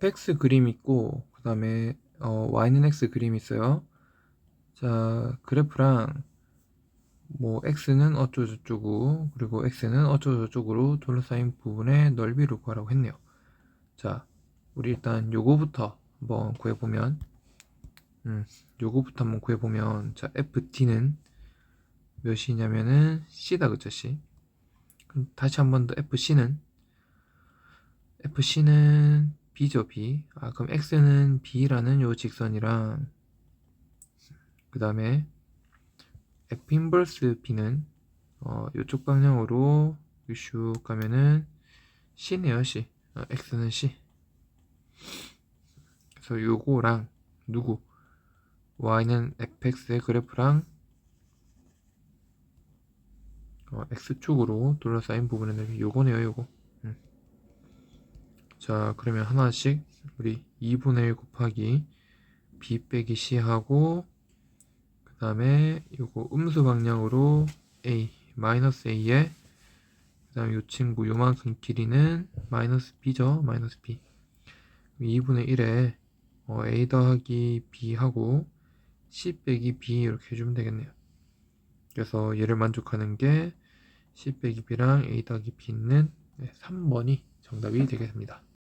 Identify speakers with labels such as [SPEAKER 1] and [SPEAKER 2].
[SPEAKER 1] fx 그림 있고 그 다음에 어, y는 x 그림 있어요. 자 그래프랑 뭐 x는 어쩌고저쩌고 그리고 x는 어쩌고저쩌고로 둘러싸인 부분의 넓이를 구하라고 했네요. 자 우리 일단 요거부터 한번 구해보면 음, 요거부터 한번 구해보면 자 ft는 몇이냐면은 c다 그쵸 c 그럼 다시 한 번 더 fc는 fc는 b죠 b. 아 그럼 x는 b라는 요 직선이랑 그 다음에 f 인버스 b는 어 요쪽 방향으로 슉 가면은 c네요 c. 어, x는 c. 그래서 요거랑 누구? Y는 fx의 그래프랑 어, x축으로 둘러싸인 부분의 넓이 요거네요 요거. 음. 자 그러면 하나씩 우리 2분의 1 곱하기 b 빼기 c 하고 그 다음에 요거 음수 방향으로 a 마이너스 a에 그 다음에 요 친구 요만큼 길이는 마이너스 b죠 마이너스 b 2분의 1에 어, a 더하기 b 하고 c 빼기 b 이렇게 해주면 되겠네요 그래서 얘를 만족하는 게 C 빼기 B랑 A 더하기 B는 3번이 정답이 되겠습니다.